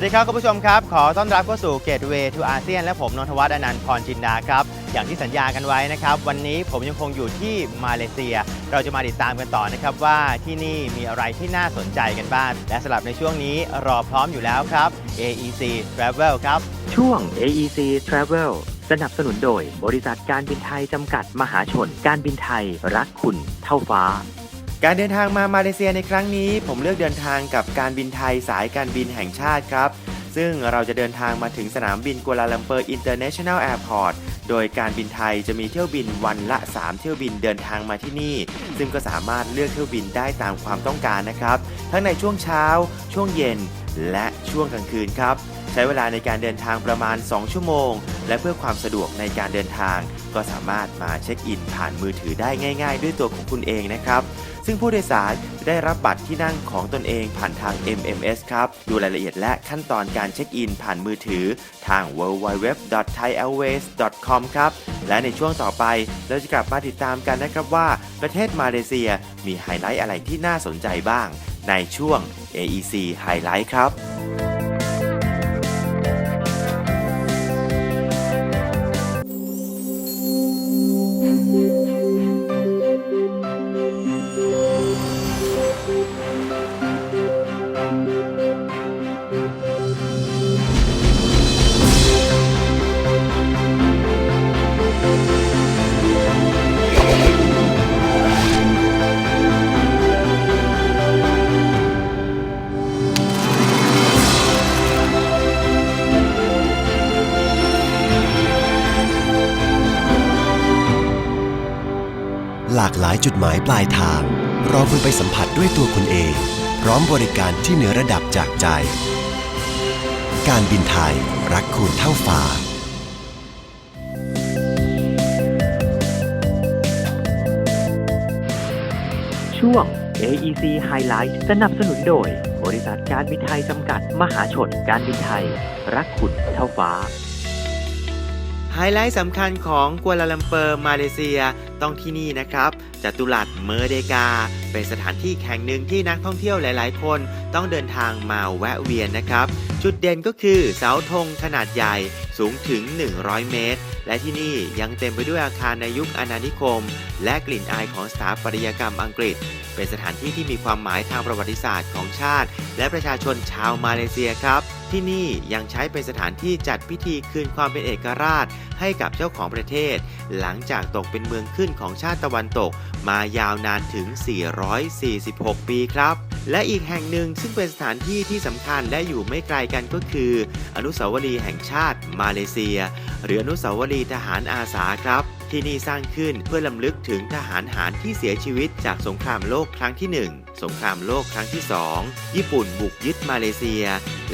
วัสดีครับคุณผู้ชมครับ ขอต้อนรับเข้าสู่ Gateway to ASEAN และผมนนทวัฒน์อนันต์พรจินดาครับ อย่างที่สัญญากันไว้นะครับ วันนี้ผมยังคงอยู่ที่มาเลเซีย เราจะมาติดตามกันต่อนะครับว่าที่นี่มีอะไรที่น่าสนใจกันบ้าง และสำหรับในช่วงนี้รอพร้อมอยู่แล้วครับ AEC Travel ครับ ช่วง AEC Travel สนับสนุนโดย บริษัทการบินไทยจำกัดมหาชน การบินไทยรักคุณเท่าฟ้า การเดินทางมามาเลเซียในครั้งนี้ ผมเลือกเดินทางกับการบินไทยสายการบินแห่งชาติครับ ซึ่งเราจะเดินทางมาถึงสนามบินกัวลาลัมเปอร์อินเตอร์เนชั่นแนลแอร์พอร์ตโดยการบินไทยจะมีเที่ยวบินวันละ 3 เที่ยวบินเดินทางมาที่นี่ ซึ่งก็สามารถเลือกเที่ยวบินได้ตามความต้องการนะครับ ทั้งในช่วงเช้า ช่วงเย็น และช่วงกลางคืนครับ ใช้เวลาในการเดินทางประมาณ 2 ชั่วโมง และเพื่อความสะดวกในการเดินทาง ก็สามารถมาเช็คอินผ่านมือถือได้ง่าย ๆ ด้วยตัวของคุณเองนะครับ ซึ่งผู้โดยสารจะได้รับบัตรที่นั่งของตนเองผ่านทาง MMS ครับ ดูรายละเอียดและขั้นตอนการเช็คอินผ่านมือถือทาง www.thaiairways.com ครับ และในช่วงต่อไปเราจะกลับมาติดตามกันนะครับว่า ประเทศมาเลเซียมีไฮไลท์อะไรที่น่าสนใจบ้าง ในช่วง AEC Highlight ครับากหลายจุดหมายปลายทาง รอคุณไปสัมผัสด้วยตัวคุณเอง พร้อมบริการที่เหนือระดับจากใจ การบินไทยรักคุณเท่าฟ้าช่วง AEC Highlight สนับสนุนโดย บริษัทการบินไทยจำกัดมหาชนการบินไทย รักคุณเท่าฟ้า ไฮไลท์สำคัญของกัวลาลัมเปอร์มาเลเซียต้องที่นี่นะครับจัตุรัสเมอร์เดกา เป็นสถานที่แห่งหนึ่งที่นักท่องเที่ยวหลายๆ คนต้องเดินทางมาแวะเวียนนะครับ จุดเด่นก็คือเสาธงขนาดใหญ่สูงถึง 100 เมตร และที่นี่ยังเต็มไปด้วยอาคารในยุคอาณานิคม และกลิ่นอายของสถาปัตยกรรมอังกฤษ เป็นสถานที่ที่มีความหมายทางประวัติศาสตร์ของชาติ และประชาชนชาวมาเลเซียครับ ที่นี่ยังใช้เป็นสถานที่จัดพิธีคืนความเป็นเอกราช ให้กับเจ้าของประเทศ หลังจากตกเป็นเมืองขึ้นของชาติตะวันตก มายาวนานถึง 446 ปีครับ และอีกแห่งหนึ่งซึ่งเป็นสถานที่ที่สำคัญและอยู่ไม่ไกลกันก็คือ อนุสาวรีย์แห่งชาติมาเลเซีย หรืออนุสาวรีย์ทหารอาสาครับที่นี่สร้างขึ้นเพื่อลำลึกถึงทหารหารที่เสียชีวิตจากสงครามโลกครั้งที่ 1 สงครามโลกครั้งที่ 2 ญี่ปุ่นบุกยึดมาเลเซีย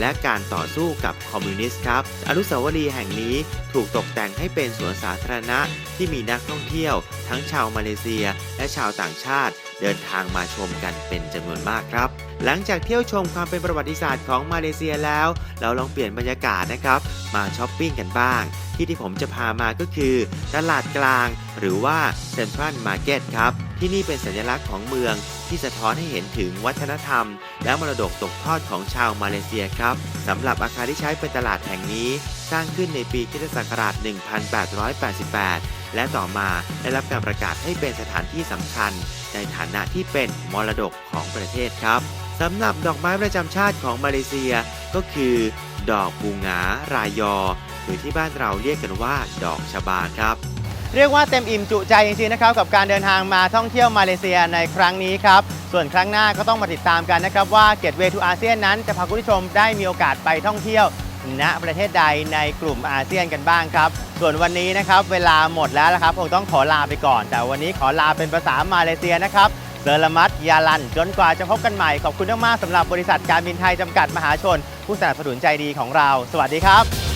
และการต่อสู้กับคอมมิวนิสต์ครับ อนุสาวรีย์แห่งนี้ถูกตกแต่งให้เป็นสวนสาธารณะที่มีนักท่องเที่ยว ทั้งชาวมาเลเซีย และชาวต่างชาติ เดินทางมาชมกันเป็นจำนวนมากครับ หลังจากเที่ยวชมความเป็นประวัติศาสตร์ของมาเลเซียแล้ว เราลองเปลี่ยนบรรยากาศนะครับ มาช้อปปิ้งกันบ้าง ที่ที่ผมจะพามาก็คือ ตลาดกลาง หรือว่าเซ็นทรัลมาร์เก็ตครับ ที่นี่เป็นสัญลักษณ์ของเมืองที่สะท้อนให้เห็นถึงวัฒนธรรม และมรดกตกทอดของชาวมาเลเซียครับสำหรับอาคารที่ใช้เป็นตลาดแห่งนี้ สร้างขึ้นในปีคศ1888 และต่อมาได้รับการประกาศให้เป็นสถานที่สำคัญ ในฐานะที่เป็นมรดกของประเทศครับสำหรับดอกไม้ประจำชาติของมาเลเซียก็คือ ดอกบูงารายอ หรือที่บ้านเราเรียกกันว่าดอกชบาครับเรียกว่าเต็มอิ่มจุใจจริงๆนะครับกับการเดินทางมาท่องเที่ยวมาเลเซียในครั้งนี้ครับ ส่วนครั้งหน้าก็ต้องมาติดตามกันนะครับว่าเกตเวทูอาเซียนนั้นจะพาคุณผู้ชมได้มีโอกาสไปท่องเที่ยว ณประเทศใดในกลุ่มอาเซียนกันบ้างครับ ส่วนวันนี้นะครับเวลาหมดแล้วละครับคงต้องขอลาไปก่อน แต่วันนี้ขอลาเป็นภาษามาเลเซียนะครับเซอร์ลมัตยาลัน จนกว่าจะพบกันใหม่ ขอบคุณมากๆสำหรับบริษัทการบินไทยจำกัดมหาชน ผู้สนับสนุนใจดีของเรา สวัสดีครับ